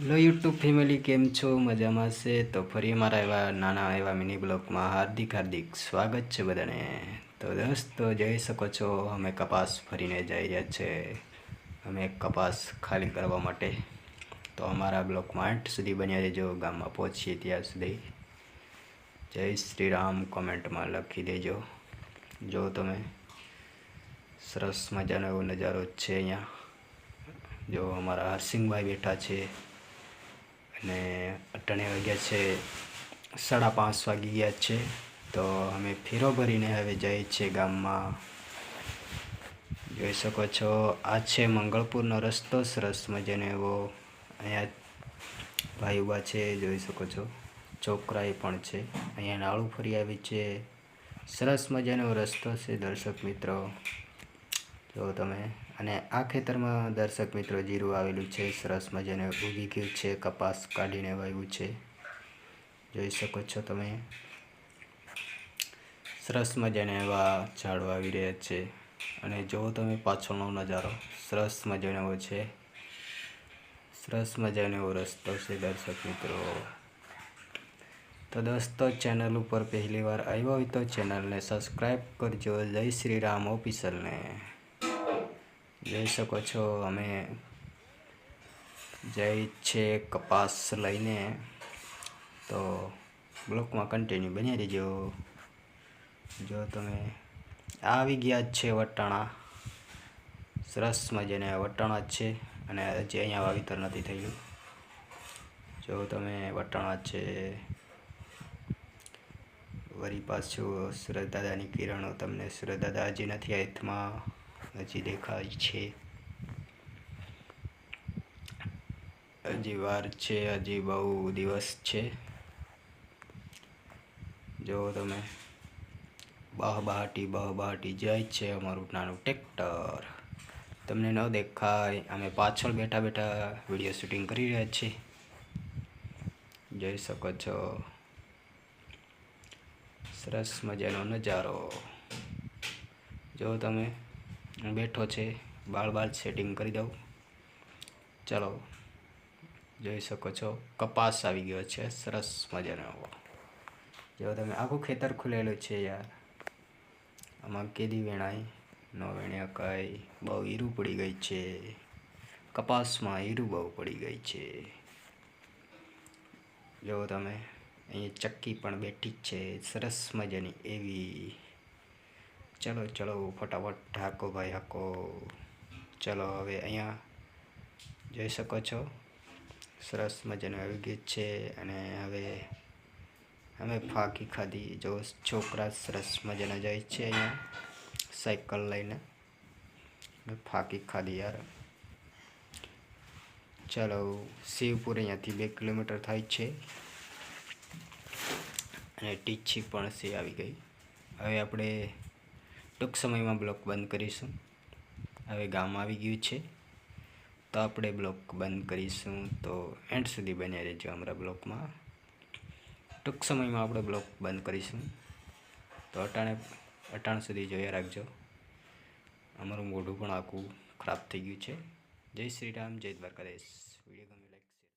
Hello YouTube family, કેમ છો? મજામાં છે? તો ફરી અમારા એવા નાના એવા મિની બ્લોગમાં હાર્દિક હાર્દિક સ્વાગત છે બધાને. તો દોસ્તો જઈ શકો છો, અમે કપાસ ફરીને જઈ રહ્યા છે. અમે કપાસ ખાલી કરવા માટે. તો અમારા બ્લોકમાં આઠ સુધી બન્યા રહેજો, ગામમાં પહોંચીએ ત્યાં સુધી. જય શ્રી રામ, કોમેન્ટમાં લખી દેજો. જો તમે સરસ મજાનો એવો નજારો છે અહીંયા. જો અમારા હરસિંહભાઈ બેઠા છે. અને અટાણે વાગ્યા છે, સાડા પાંચ વાગી ગયા છે. તો અમે ફેરો ભરીને હવે જઈએ છીએ ગામમાં. જોઈ શકો છો, આ છે મંગળપુરનો રસ્તો, સરસ મજાનો એવો. અહીંયા ભાઈ ઊભા છે, જોઈ શકો છો. છોકરાએ પણ છે. અહીંયા નાળું ફરી આવી છે. સરસ મજાનો રસ્તો છે, દર્શક મિત્રો. જો તમે અને આ ખેતરમાં દર્શક મિત્રો જીરું આવેલું છે, સરસ મજાને ઉગી ગયું છે, કપાસ કાઢીને વાવ્યું છે. જોઈ શકો છો તમે. સરસ મજાને એવા ઝાડો આવી રહ્યા છે. અને જો તમે પાછળનો નજારો. સરસ મજાનો એવો છે. સરસ મજાનો એવો રસ્તો છે દર્શક મિત્રો. તો દોસ્તો, ચેનલ ઉપર પહેલી વાર આવ્યો હોય તો ચેનલને સબસ્ક્રાઈબ કરજો. જય શ્રી રામ ઓફિસરને જોઈ શકો છો, અમે જઈ છે કપાસ લઈને. તો બ્લોકમાં કન્ટિન્યુ બની રહેજો. જો તમે આવી ગયા છે વટાણા. સરસ મજાને વટાણા જ છે અને હજી અહીંયા વાવેતર નથી થયું. જો તમે વટાણા છે વળી પાછું સુરત દાદાની કિરણો તમને સુરત દાદા હજી નથી હાથમાં. હજી દેખાય છે. હજી વાર છે, હજી બહુ દિવસ છે. જો તમે બહબાટી બહાટી બહ બહાટી જાય છે અમારું નાનું ટ્રેક્ટર. તમને ન દેખાય, અમે પાછળ બેઠા બેઠા વીડિયો શૂટિંગ કરી રહ્યા છીએ. જોઈ શકો છો. સરસ મજાનો નજારો. જો તમે બેઠો છે બાળ બાળ સેટિંગ કરી દઉં. ચલો, જોઈ શકો છો, કપાસ આવી ગયો છે, સરસ મજાનો જો તમે આખું ખેતર ખુલેલું છે યાર. આમાં કેદી વેણાય, ન વેણ્યા કાંઈ, બહુ હીરું પડી ગઈ છે. કપાસમાં હીરું બહુ પડી ગઈ છે. જો તમે અહીં ચક્કી પણ બેઠી જ છે, સરસ મજાની એવી. ચલો ચલો, ફટાફટ હાકો ભાઈ, હાકો. ચલો, હવે અહીંયા જોઈ શકો છો. સરસ મજાનું આવી ગીત છે અને હવે અમે ફાંકી ખાધી. જો છોકરા સરસ મજાના જાય છે અહીંયા સાયકલ લઈને. ફાકી ખાધી યાર. ચલો, શિવપુર અહીંયાથી બે કિલોમીટર થાય છે. અને ટીચી પણ છે, આવી ગઈ. હવે આપણે ટૂંક સમયમાં બ્લોક બંધ કરીશું. હવે ગામ આવી ગયું છે. તો આપણે બ્લોક બંધ કરીશું. તો એન્ડ સુધી બન્યા રહેજો અમારા બ્લોકમાં. ટૂંક સમયમાં આપણે બ્લોક બંધ કરીશું. તો અટાણે, અટાણ સુધી જોયા રાખજો. અમારું મોઢું પણ આખું ખરાબ થઈ ગયું છે. જય શ્રી રામ, જય દ્વારકાધીશ. વીડિયો ગમે